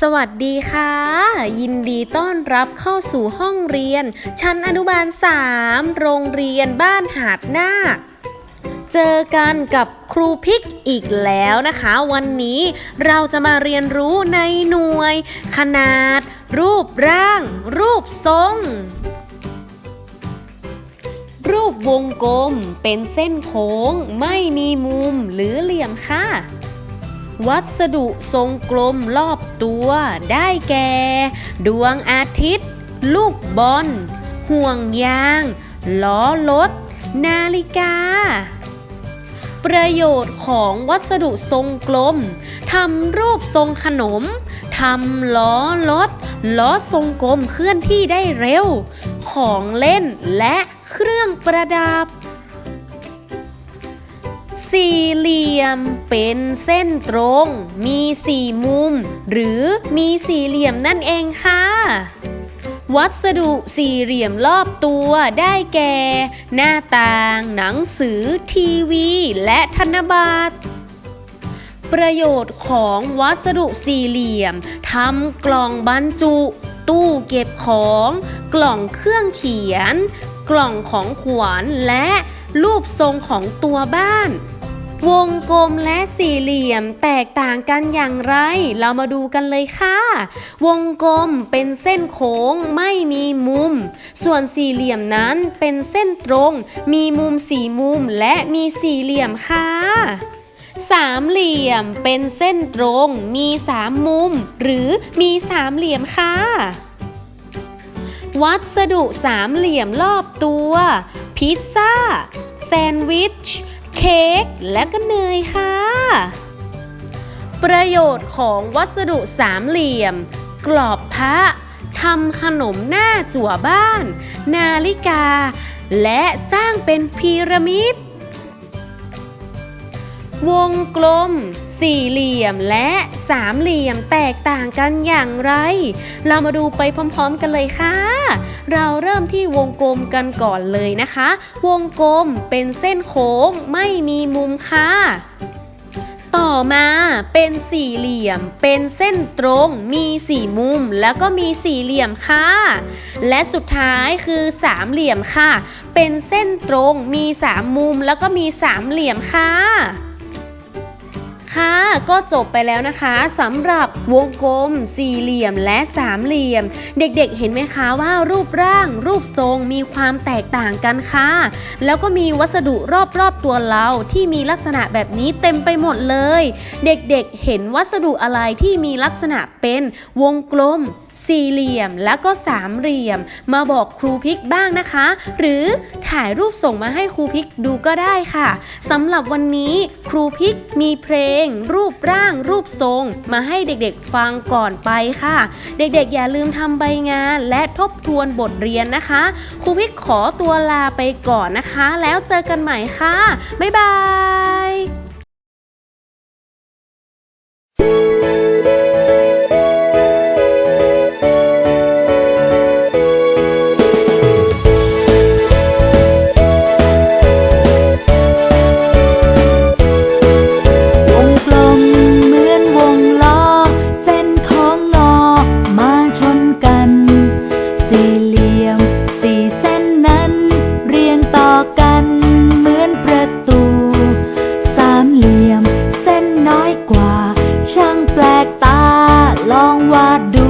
สวัสดีค่ะ ยินดีต้อนรับเข้าสู่ห้องเรียน ชั้นอนุบาล 3 โรงเรียนบ้านหาดนาคเจอกันกับครูพิกอีกแล้วนะคะ วันนี้เราจะมาเรียนรู้ในหน่วย ขนาด รูปร่าง รูปทรง รูปวงกลมเป็นเส้นโค้ง ไม่มีมุมหรือเหลี่ยมค่ะ วัสดุทรงกลมรอบตัวได้แก่ ดวงอาทิตย์ ลูกบอล ห่วงยาง ล้อรถ นาฬิกา ประโยชน์ของวัสดุทรงกลมทำรูปทรงขนมทำล้อรถล้อทรงกลมเคลื่อนที่ได้เร็ว ของเล่นและเครื่องประดับ สี่เหลี่ยมเป็นเส้นตรง มีสี่มุม หรือมีสี่เหลี่ยมนั่นเองค่ะ วัสดุสี่เหลี่ยมรอบตัวได้แก่ หน้าต่าง หนังสือ ทีวี และธนบัตรประโยชน์ของวัสดุสี่เหลี่ยมทำกล่องบรรจุ ตู้เก็บของ กล่องเครื่องเขียน กล่องของขวัญและรูปทรงของตัวบ้าน วงกลมและสี่เหลี่ยมแตกต่างกันอย่างไร เรามาดูกันเลยค่ะ วงกลมเป็นเส้นโค้งไม่มีมุม ส่วนสี่เหลี่ยมนั้นเป็นเส้นตรง มีมุมสี่มุมและมีสี่เหลี่ยมค่ะสามเหลี่ยมเป็นเส้นตรง มีสามมุม หรือมีสามเหลี่ยมค่ะ วัสดุสามเหลี่ยมรอบตัว พิซซ่า แซนด์วิช ค้กและก็เนยค่ะ ประโยชน์ของวัสดุสามเหลี่ยม กรอบพระทำขนมหน้าจั่วบ้าน นาฬิกา และสร้างเป็นพีระมิด วงกลม สี่เหลี่ยมและสามเหลี่ยมแตกต่างกันอย่างไร เรามาดูไปพร้อมๆกันเลยค่ะ เราเริ่มที่วงกลมกันก่อนเลยนะคะ วงกลมเป็นเส้นโค้งไม่มีมุมค่ะ ต่อมาเป็นสี่เหลี่ยม เป็นเส้นตรง มีสี่มุม แล้วก็มีสี่เหลี่ยมค่ะ และสุดท้ายคือสามเหลี่ยมค่ะ เป็นเส้นตรง มีสามมุม แล้วก็มีสามเหลี่ยมค่ะ ค่ะ ก็จบไปแล้วนะคะสำหรับวงกลม สี่เหลี่ยมและสามเหลี่ยม เด็กๆ เห็นไหมคะว่ารูปร่าง รูปทรงมีความแตกต่างกันค่ะ แล้วก็มีวัสดุรอบๆตัวเราที่มีลักษณะแบบนี้เต็มไปหมดเลย เด็กๆเห็นวัสดุอะไรที่มีลักษณะเป็นวงกลม สี่เหลี่ยมแล้วก็สามเหลี่ยม มาบอกครูพิกบ้างนะคะ หรือถ่ายรูปส่งมาให้ครูพิกดูก็ได้ค่ะสำหรับวันนี้ครูพิกมีเพลง รูปร่าง รูปทรง มาให้เด็กๆฟังก่อนไปค่ะ เด็กๆอย่าลืมทำใบงานและทบทวนบทเรียนนะคะ ครูพิกขอตัวลาไปก่อนนะคะ แล้วเจอกันใหม่ค่ะ บ๊ายบาย องวาดดู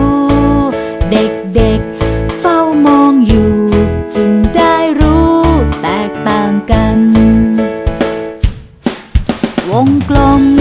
เด็กๆ เฝ้ามองอยู่ จึงได้รู้แตกต่างกัน วงกลม